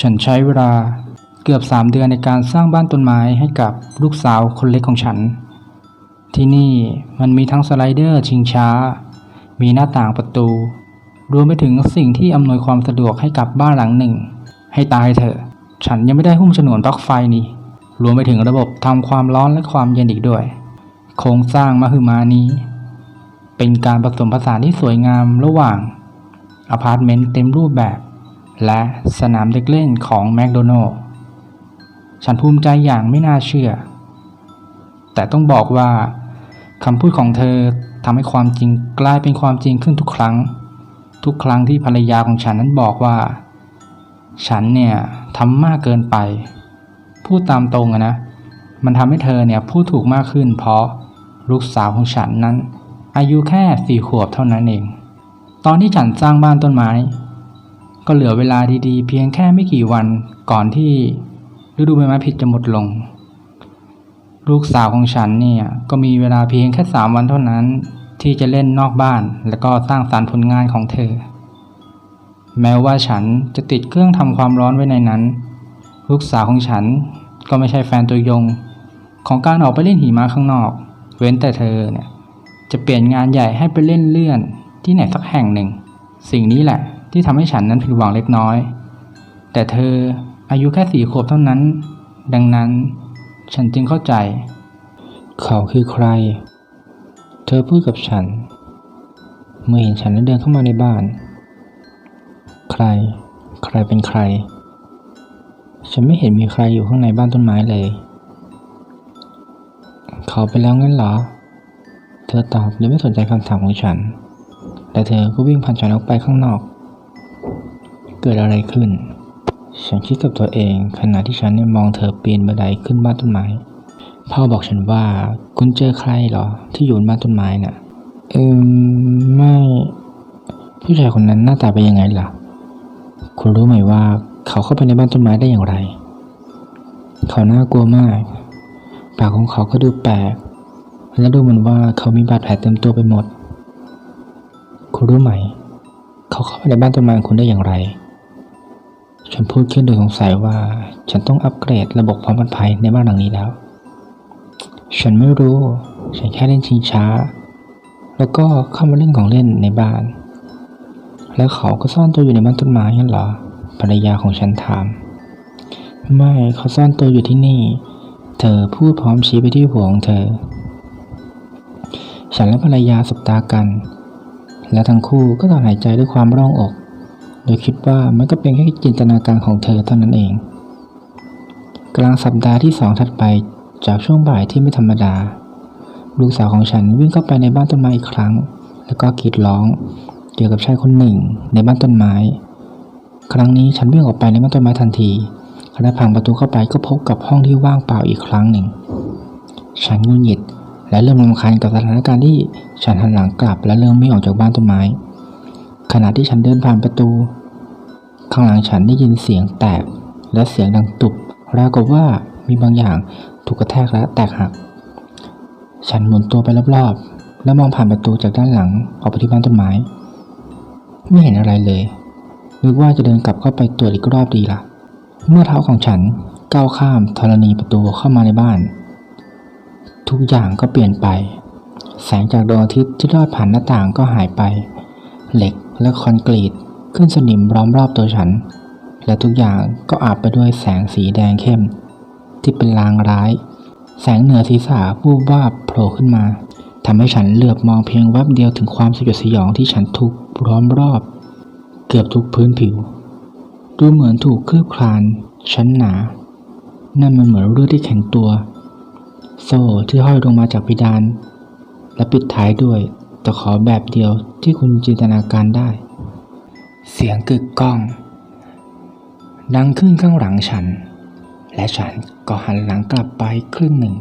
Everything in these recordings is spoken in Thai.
ฉันใช้เวลาเกือบสามเดือนในการสร้างบ้านต้นไม้ให้กับลูกสาวคนเล็กของฉัน ที่นี่มันมีทั้งสไลเดอร์ชิงช้า มีหน้าต่างประตู รวมไปถึงสิ่งที่อำนวยความสะดวกให้กับบ้านหลังหนึ่ง ให้ตายเถอะ ฉันยังไม่ได้หุ้มฉนวนปลั๊กไฟนี่ รวมไปถึงระบบทำความร้อนและความเย็นอีกด้วย โครงสร้างมหึมานี้ เป็นการผสมผสานที่สวยงามระหว่างอพาร์ตเมนต์เต็มรูปแบบ และสนามเด็กเล่นของแมคโดนัลล์ฉันภูมิใจอย่างไม่น่าเชื่อ แต่ต้องบอกว่าคำพูดของเธอทำให้ความจริงกลายเป็นความจริงขึ้นทุกครั้ง ทุกครั้งที่ภรรยาของฉันนั้นบอกว่า ฉันเนี่ยทำมากเกินไป พูดตามตรงนะ มันทำให้เธอเนี่ยพูดถูกมากขึ้น เพราะลูกสาวของฉันนั้น อายุแค่สี่ขวบเท่านั้นเอง ตอนที่ฉันสร้างบ้านต้นไม้ ก็เหลือเวลาดีๆ เพียงแค่ไม่กี่วันก่อนที่ฤดูใบไม้ผลิจะหมดลง ลูกสาวของฉันเนี่ยก็มีเวลาเพียงแค่สามวันเท่านั้นที่จะเล่นนอกบ้าน แล้วก็สร้างสารรค์ผลงานของเธอ แม้ว่าฉันจะติดเครื่องทำความร้อนไว้ในนั้น ลูกสาวของฉันก็ไม่ใช่แฟนตัวยง ของการออกไปเล่นหิมะข้างนอก เว้นแต่เธอเนี่ยจะเปลี่ยนงานใหญ่ให้ไปเล่นเลื่อนที่ไหนสักแห่งหนึ่ง สิ่งนี้แหละ ที่ทำให้ฉันนั้นผิดหวังเล็กน้อย แต่เธออายุแค่สี่ขวบเท่านั้น ดังนั้นฉันจึงเข้าใจ เขาคือใคร เธอพูดกับฉัน เมื่อเห็นฉันนั้นเดินเข้ามาในบ้าน ใคร ใครเป็นใคร ฉันไม่เห็นมีใครอยู่ข้างในบ้านต้นไม้เลย เขาไปแล้วงั้นเหรอ เธอตอบโดยไม่สนใจคำถามของฉันแต่เธอก็วิ่งผ่านฉันออกไปข้างนอก เกิดอะไรขึ้น ฉันคิดกับตัวเองขณะที่ฉันเนี่ยมองเธอปีนบันไดขึ้นบ้านต้นไม้พ่อบอกฉันว่าคุณเจอใครเหรอ ที่อยู่บนบ้านต้นไม้น่ะ เออไม่ ผู้ชายคนนั้นหน้าตาเป็นยังไงล่ะ คุณรู้ไหมว่าเขาเข้าไปในบ้านต้นไม้ได้อย่างไร เขาน่ากลัวมาก ปากของเขาก็ดูแปลก และดูเหมือนว่าเขามีบาดแผลเต็มตัวไปหมด คุณรู้ไหม เขาเข้าไปในบ้านต้นไม้ของคุณได้อย่างไร ฉันพูดขึ้นโดยสงสัยว่า ฉันต้องอัปเกรดระบบความปลอดภัยในบ้านหลังนี้แล้ว ฉันไม่รู้ ฉันแค่เล่นชิงช้า แล้วก็เข้ามาเล่นของเล่นในบ้าน แล้วเขาก็ซ่อนตัวอยู่ในบ้านต้นไม้งั้นเหรอ ภรรยาของฉันถาม ไม่เขาซ่อนตัวอยู่ที่นี่ เธอพูดพร้อมชี้ไปที่หัวของเธอ ฉันและภรรยาสบตากัน และทั้งคู่ก็ต่างหายใจด้วยความร่องอก โดยคิดว่ามันก็เป็นแค่จินตนาการของเธอเท่านั้นเอง กลางสัปดาห์ที่สองถัดไปจากช่วงบ่ายที่ไม่ธรรมดา ลูกสาวของฉันวิ่งเข้าไปในบ้านต้นไม้อีกครั้ง แล้วก็กรีดร้องเกี่ยวกับชายคนหนึ่งในบ้านต้นไม้ ครั้งนี้ฉันวิ่งออกไปในบ้านต้นไม้ทันทีและพังประตูเข้าไปก็พบกับห้องที่ว่างเปล่าอีกครั้งหนึ่ง ฉันงุนหงิดและเริ่มรำคาญกับสถานการณ์ที่ฉันหันหลังกลับและเริ่มไม่ออกจากบ้านต้นไม้ ขณะที่ฉันเดินผ่านประตู ข้างหลังฉันได้ยินเสียงแตก และเสียงดังตุบราวกับว่ามีบางอย่างถูกกระแทกและแตกหัก ฉันหมุนตัวไปรอบๆ แล้วมองผ่านประตูจากด้านหลังออกไปที่บ้านต้นไม้ ไม่เห็นอะไรเลย นึกว่าจะเดินกลับเข้าไปตรวจอีกรอบดีละ่ะ เมื่อเท้าของฉันก้าวข้ามธรณีประตูเข้ามาในบ้าน ทุกอย่างก็เปลี่ยนไป แสงจากดวงอาทิตย์ที่ลอดผ่านหน้าต่างก็หายไป เหล็กและคอนกรีต ขึ้นสนิมล้อมรอบตัวฉัน และทุกอย่างก็อาบไปด้วยแสงสีแดงเข้ม ที่เป็นลางร้าย แสงเหนือศีรษะวูบวาบโผล่ขึ้นมาทำให้ฉันเหลือบมองเพียงแวบเดียวถึงความสยดสยองที่ฉันถูกล้อมรอบ เกือบทุกพื้นผิว ดูเหมือนถูกคืบคลาน ชั้นหนา นั่นมันเหมือนเลือดที่แข็งตัว โซ่ที่ห้อยลงมาจากเพดาน และปิดท้ายด้วยตะขอแบบเดียวที่คุณจินตนาการได้ เสียงกึกก้อง ดังขึ้นข้างหลังฉัน และฉันก็หันหลังกลับไปครึ่งหนึ่ง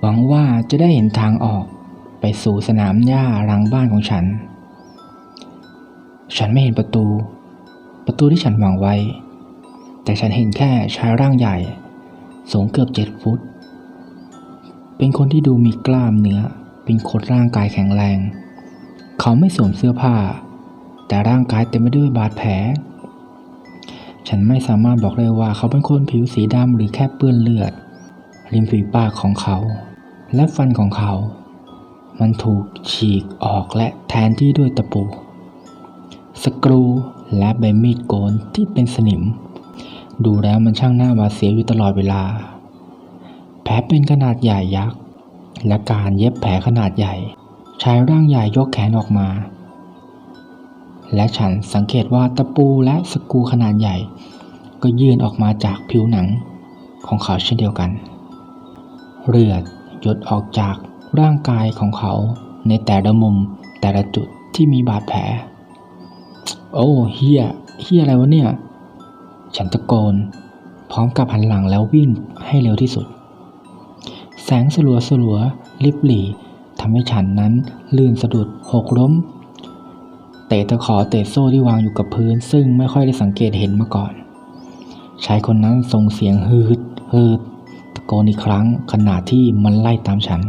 หวังว่าจะได้เห็นทางออกไปสู่สนามหญ้าหลังบ้านของฉัน ฉันไม่เห็นประตู ประตูที่ฉันหวังไว้ แต่ฉันเห็นแค่ชายร่างใหญ่ สูงเกือบเจ็ดฟุต เป็นคนที่ดูมีกล้ามเนื้อ เป็นคนร่างกายแข็งแรง เขาไม่สวมเสื้อผ้า แต่ร่างกายเต็มไปด้วยบาดแผล ฉันไม่สามารถบอกได้ว่าเขาเป็นคนผิวสีดำหรือแค่เปื้อนเลือด ริมฝีปากของเขา และฟันของเขา มันถูกฉีกออกและแทนที่ด้วยตะปู สกรูและใบมีดโกนที่เป็นสนิม ดูแล้วมันช่างน่าหวาดเสียวอยู่ตลอดเวลา แผลเป็นขนาดใหญ่ยักษ์และการเย็บแผลขนาดใหญ่ ชายร่างใหญ่ยกแขนออกมา และฉันสังเกตว่าตะปูและสกูขนาดใหญ่ ก็ยื่นออกมาจากผิวหนังของเขาเช่นเดียวกัน เลือดหยดออกจากร่างกายของเขาในแต่ละมุมแต่ละจุดที่มีบาดแผล โอ้เฮียเฮียอะไรวะเนี่ย ฉันตะโกน พร้อมกับหันหลังแล้ววิ่งให้เร็วที่สุด แสงสลัวสลัวๆลิบหลีทำให้ฉันนั้นลื่นสะดุดหกล้ม เตะตะขอเตะโซ่ที่วางอยู่กับพื้น ซึ่งไม่ค่อยได้สังเกตเห็นมาก่อน ชายคนนั้นส่งเสียงฮืดฮืดตะโกนอีกครั้งขณะที่มันไล่ตามฉัน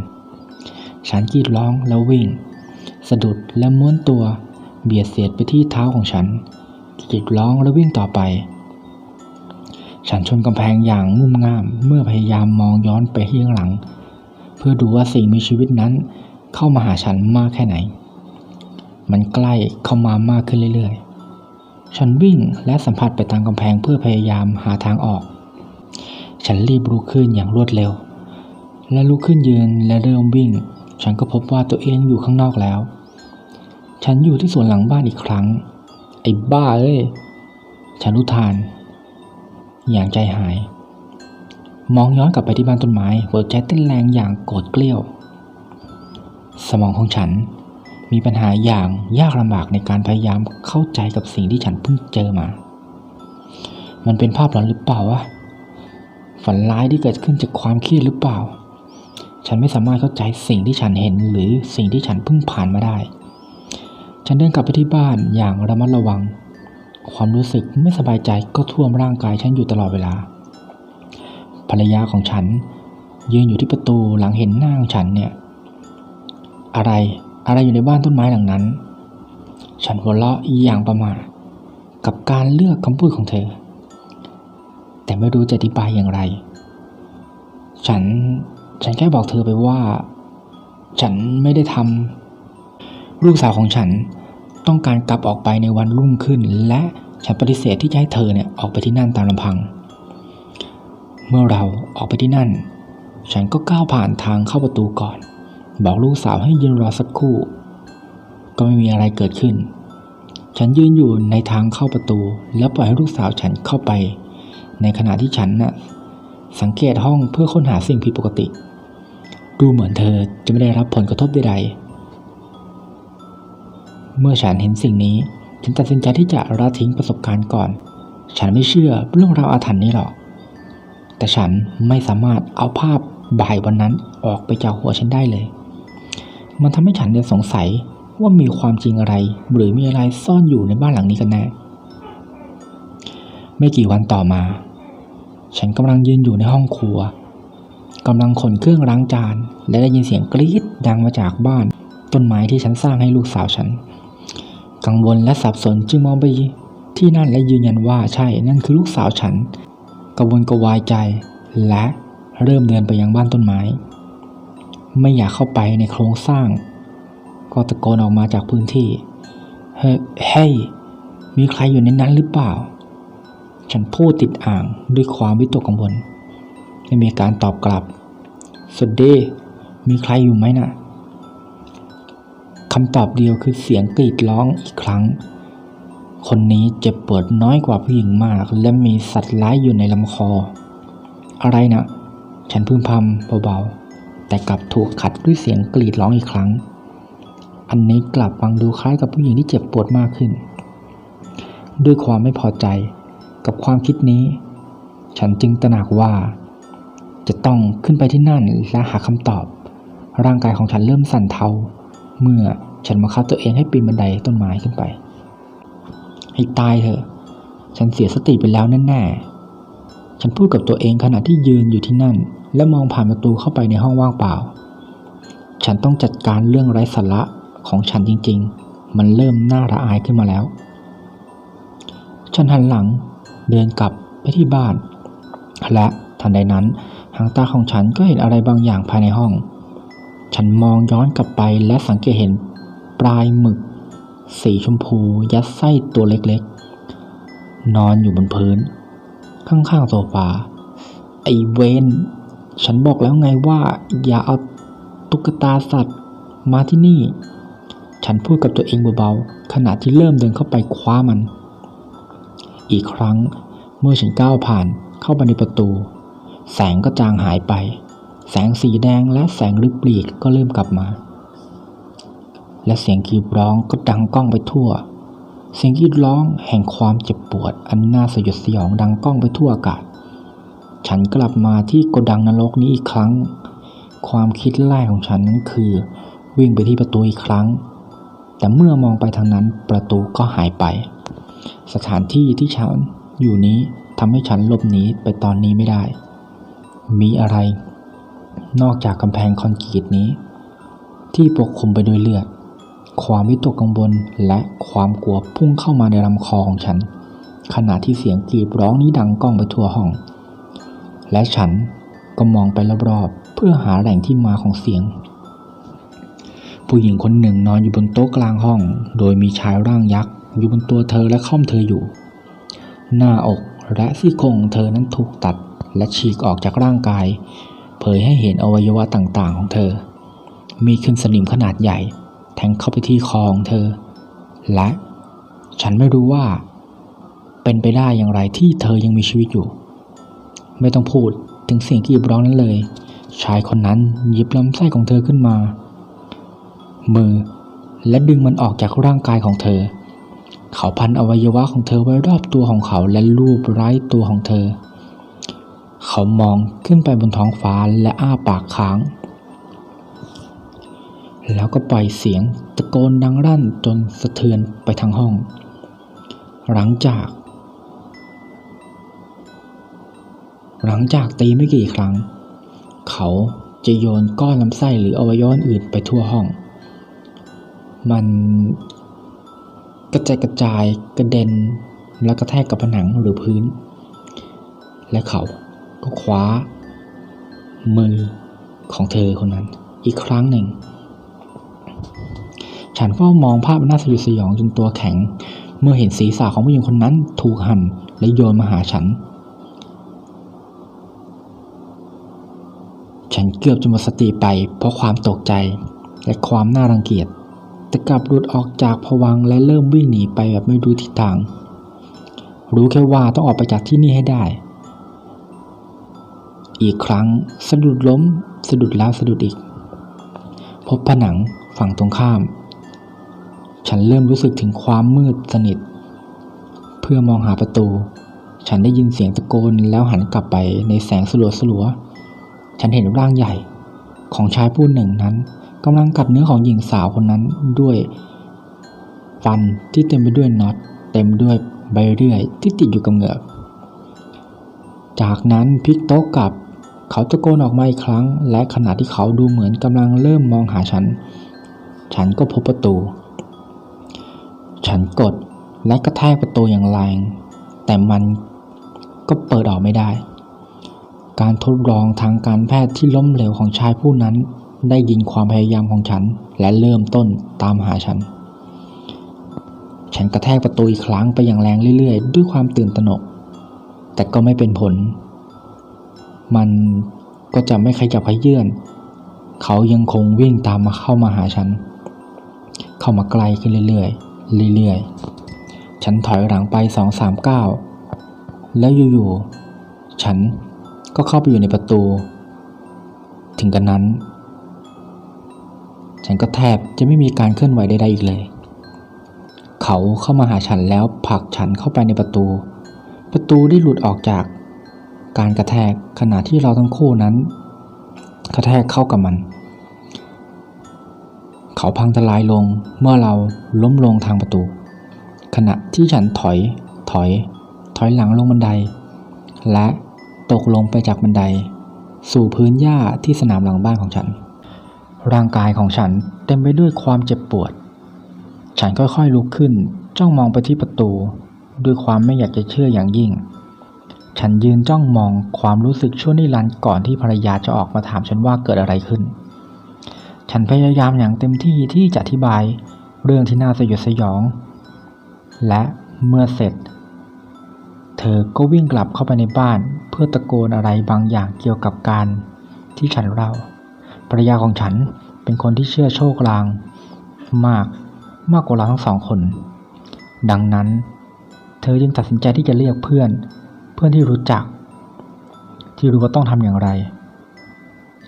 ฉันกรีดร้องแล้ววิ่ง สะดุดและม้วนตัว เบียดเสียดไปที่เท้าของฉันกรีดร้องและวิ่งต่อไป ฉันชนกำแพงอย่างงุ่มง่าม เมื่อพยายามมองย้อนไปที่ข้างหลัง เพื่อดูว่าสิ่งมีชีวิตนั้นเข้ามาหาฉันมากแค่ไหน มันใกล้เข้ามามากขึ้นเรื่อยๆ ฉันวิ่งและสัมผัสไปตามกำแพงเพื่อพยายามหาทางออก ฉันรีบลุกขึ้นอย่างรวดเร็ว และลุกขึ้นยืนและเริ่มวิ่ง ฉันก็พบว่าตัวเองอยู่ข้างนอกแล้ว ฉันอยู่ที่สวนหลังบ้านอีกครั้ง ไอ้บ้าเอ้ย ฉันอุทาน อย่างใจหาย มองย้อนกลับไปที่บ้านต้นไม้หัวใจเต้นแรงอย่างโกรธเกลี้ยว สมองของฉัน มีปัญหาอย่างยากลำบากในการพยายามเข้าใจกับสิ่งที่ฉันเพิ่งเจอมา มันเป็นภาพหลอนหรือเปล่าวะ ฝันร้ายที่เกิดขึ้นจากความเครียดหรือเปล่า ฉันไม่สามารถเข้าใจสิ่งที่ฉันเห็นหรือสิ่งที่ฉันเพิ่งผ่านมาได้ ฉันเดินกลับไปที่บ้านอย่างระมัดระวัง ความรู้สึกไม่สบายใจก็ท่วมร่างกายฉันอยู่ตลอดเวลา ภรรยาของฉันยืนอยู่ที่ประตูหลังเห็นหน้าของฉันเนี่ย อะไร อะไรอยู่ในบ้านต้นไม้หลังนั้น ฉันหัวเราะอีอย่างประมาทกับการเลือกคำพูดของเธอ แต่ไม่รู้จะอธิบายอย่างไร ฉันฉันแค่บอกเธอไปว่า ฉันไม่ได้ทำลูกสาวของฉันต้องการกลับออกไปในวันรุ่งขึ้น และฉันปฏิเสธที่จะให้เธอเนี่ยออกไปที่นั่นตามลำพัง เมื่อเราออกไปที่นั่น ฉันก็ก้าวผ่านทางเข้าประตูก่อน บอกลูกสาวให้ยืนรอสักครู่ ก็ไม่มีอะไรเกิดขึ้น ฉันยืนอยู่ในทางเข้าประตู แล้วปล่อยให้ลูกสาวฉันเข้าไป ในขณะที่ฉันน่ะสังเกตห้องเพื่อค้นหาสิ่งผิดปกติ ดูเหมือนเธอจะไม่ได้รับผลกระทบใดๆ เมื่อฉันเห็นสิ่งนี้ ฉันตัดสินใจที่จะละทิ้งประสบการณ์ก่อน ฉันไม่เชื่อเรื่องราวอาถรรพ์นี้หรอก แต่ฉันไม่สามารถเอาภาพบ่ายวันนั้นออกไปจากหัวฉันได้เลย มันทำให้ฉันเนี่ยสงสัยว่ามีความจริงอะไร หรือมีอะไรซ่อนอยู่ในบ้านหลังนี้กันแน่ ไม่กี่วันต่อมา ฉันกำลังยืนอยู่ในห้องครัวกำลังขนเครื่องล้างจาน และได้ยินเสียงกรี๊ดดังมาจากบ้าน ต้นไม้ที่ฉันสร้างให้ลูกสาวฉัน กังวลและสับสนจึงมองไปที่นั่นและยืนยันว่าใช่นั่นคือลูกสาวฉันกระวนกระวายใจ และเริ่มเดินไปยังบ้านต้นไม้ ไม่อยากเข้าไปในโครงสร้าง ก็ตะโกนออกมาจากพื้นที่ เฮ้ย มีใครอยู่ในนั้นหรือเปล่า ฉันพูดติดอ่างด้วยความวิตกกังวลไม่มีการตอบกลับ สวัสดี มีใครอยู่ไหมน่ะคำตอบเดียวคือเสียงกรีดร้องอีกครั้ง คนนี้เจ็บปวดน้อยกว่าผู้หญิงมาก และมีสัตว์ร้ายอยู่ในลำคอ อะไรนะ ฉันพึมพำเบาๆ แต่กลับถูกขัดด้วยเสียงกรีดร้องอีกครั้ง อันนี้กลับฟังดูคล้ายกับผู้หญิงที่เจ็บปวดมากขึ้น ด้วยความไม่พอใจกับความคิดนี้ ฉันจึงตระหนักว่า จะต้องขึ้นไปที่นั่นและหาคำตอบ ร่างกายของฉันเริ่มสั่นเทา เมื่อฉันมาคับตัวเองให้ปีนบันไดต้นไม้ขึ้นไป ให้ตายเถอะ ฉันเสียสติไปแล้วแน่ๆ ฉันพูดกับตัวเองขณะที่ยืนอยู่ที่นั่น และมองผ่านประตูเข้าไปในห้องว่างเปล่า ฉันต้องจัดการเรื่องไร้สาระของฉันจริงๆ มันเริ่มน่าระอายขึ้นมาแล้ว ฉันหันหลังเดินกลับไปที่บ้าน และทันใดนั้นหางตาของฉันก็เห็นอะไรบางอย่างภายในห้อง ฉันมองย้อนกลับไปและสังเกตเห็นปลายหมึก สีชมพู ยัดไส้ตัวเล็กๆ นอนอยู่บนพื้น ข้างๆโซฟาไอเวน ฉันบอกแล้วไงว่าอย่าเอาตุ๊กตาสัตว์มาที่นี่ ฉันพูดกับตัวเองเบาๆ ขณะที่เริ่มเดินเข้าไปคว้ามัน อีกครั้งเมื่อฉันก้าวผ่านเข้าไปในประตู แสงก็จางหายไป แสงสีแดงและแสงลึกปลีกก็เริ่มกลับมา และเสียงกรีดร้องก็ดังก้องไปทั่ว เสียงกรีดร้องแห่งความเจ็บปวด อันน่าสยดสยองดังก้องไปทั่วอากาศ ฉันกลับมาที่โกดังนรกนี้อีกครั้ง ความคิดแรกของฉันนั้นคือ วิ่งไปที่ประตูอีกครั้ง แต่เมื่อมองไปทางนั้นประตูก็หายไป สถานที่ที่ฉันอยู่นี้ทำให้ฉันหลบหนีไปตอนนี้ไม่ได้ มีอะไร นอกจากกำแพงคอนกรีตนี้ ที่ปกคลุมไปด้วยเลือด ความวิตกกังวลและความกลัวพุ่งเข้ามาในลำคอของฉัน ขณะที่เสียงกรีดร้องนี้ดังก้องไปทั่วห้อง และฉันก็มองไปรอบๆเพื่อหาแหล่งที่มาของเสียง ผู้หญิงคนหนึ่งนอนอยู่บนโต๊ะกลางห้อง โดยมีชายร่างยักษ์อยู่บนตัวเธอและค่อมเธออยู่ หน้าอกและซี่โครงของเธอนั้นถูกตัดและฉีกออกจากร่างกาย เผยให้เห็นอวัยวะต่างๆของเธอ มีขึ้นสนิมขนาดใหญ่ แทงเข้าไปที่คอของเธอ และฉันไม่รู้ว่า เป็นไปได้อย่างไรที่เธอยังมีชีวิตอยู่ ไม่ต้องพูดถึงเสียงกรีดร้องนั้นเลย ชายคนนั้นหยิบลำไส้ของเธอขึ้นมา มือและดึงมันออกจากร่างกายของเธอ เขาพันอวัยวะของเธอไว้รอบตัวของเขาและลูบไร้ตัวของเธอ เขามองขึ้นไปบนท้องฟ้าและอ้าปากค้าง แล้วก็ปล่อยเสียงตะโกนดังรั่นจนสะเทือนไปทั้งห้อง หลังจาก หลังจากตีไม่กี่ครั้ง เขาจะโยนก้อนลำไส้หรืออวัยวะอื่นไปทั่วห้อง มันกระจายกระจายกระเด็นและกระแทกกับผนังหรือพื้น และเขาก็คว้า มือของเธอคนนั้น อีกครั้งหนึ่ง ฉันเฝ้ามองภาพน่าสยดสยองจนตัวแข็ง เมื่อเห็นศีรษะของผู้หญิงคนนั้นถูกหั่นและโยนมาหาฉัน ฉันเกือบจะหมดสติไปเพราะความตกใจ และความน่ารังเกียจ แต่กลับหลุดออกจากผวังและเริ่มวิ่งหนีไปแบบไม่รู้ทิศทาง รู้แค่ว่าต้องออกไปจากที่นี่ให้ได้ อีกครั้งสะดุดล้ม สะดุดแล้วสะดุดอีก พบผนังฝั่งตรงข้าม ฉันเริ่มรู้สึกถึงความมืดสนิท เพื่อมองหาประตู ฉันได้ยินเสียงตะโกนแล้วหันกลับไปในแสงสลัวสลัวๆ ฉันเห็นร่างใหญ่ ของชายผู้หนึ่งนั้นกำลังกัดเนื้อของหญิงสาวคนนั้นด้วยฟันที่เต็มไปด้วยน็อตเต็มด้วยใบเลื่อยที่ติดอยู่กับเหงือกจากนั้นพลิกโต๊ะกลับ เขาตะโกนออกมาอีกครั้ง และขณะที่เขาดูเหมือนกำลังเริ่มมองหาฉัน ฉันก็พบประตู ฉันกดและกระแทกประตูอย่างแรง แต่มันก็เปิดออกไม่ได้ การทดลองทางการแพทย์ที่ล้มเหลวของชายผู้นั้น ได้ยินความพยายามของฉันและเริ่มต้นตามหาฉัน ฉันกระแทกประตูอีกครั้งไปอย่างแรงเรื่อยๆ ด้วยความตื่นตระหนก แต่ก็ไม่เป็นผล มันก็จะไม่ขยับขยื่นเขายังคงวิ่งตามมาเข้ามาหาฉัน เข้ามาใกลขึ้นเรื่อยๆ เรื่อยๆ ฉันถอยหลังไปสองสามก้าวแล้วอยู่ๆ ฉัน ก็เข้าไปอยู่ในประตู ถึงกันนั้น ฉันก็แทบจะไม่มีการเคลื่อนไหวใดๆอีกเลย เขาเข้ามาหาฉันแล้วผลักฉันเข้าไปในประตู ประตูได้หลุดออกจาก การกระแทกขณะที่เราทั้งคู่นั้น กระแทกเข้ากับมัน เขาพังทลายลงเมื่อเราล้มลงทางประตู ขณะที่ฉันถอย ถอย ถอยหลังลงบันได และ ตกลงไปจากบันได สู่พื้นหญ้าที่สนามหลังบ้านของฉัน ร่างกายของฉันเต็มไปด้วยความเจ็บปวด ฉันค่อยๆลุกขึ้นจ้องมองไปที่ประตู ด้วยความไม่อยากจะเชื่ออย่างยิ่ง ฉันยืนจ้องมองความรู้สึกชั่วนิรันดร์ก่อนที่ภรรยาจะออกมาถามฉันว่าเกิดอะไรขึ้น ฉันพยายามอย่างเต็มที่ที่จะอธิบายเรื่องที่น่าสยดสยอง และเมื่อเสร็จ เธอก็วิ่งกลับเข้าไปในบ้าน เพื่อตะโกนอะไรบางอย่างเกี่ยวกับการที่ฉันเล่าภรรยาของฉันเป็นคนที่เชื่อโชคลาง มากมากกว่าเราทั้งสองคน ดังนั้น เธอจึงตัดสินใจที่จะเรียกเพื่อน เพื่อนที่รู้จัก ที่รู้ว่าต้องทำอย่างไร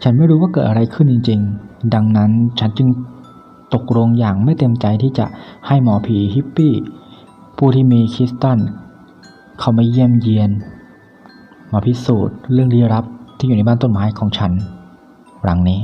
ฉันไม่รู้ว่าเกิดอะไรขึ้นจริง ๆ ดังนั้นฉันจึงตกลงอย่างไม่เต็มใจที่จะให้หมอผีฮิปปี้ผู้ที่มีคริสตัน เขามาเยี่ยมเยียน มาพิสูจน์เรื่องลี้ลับที่อยู่ในบ้านต้นไม้ของฉันหลังนี้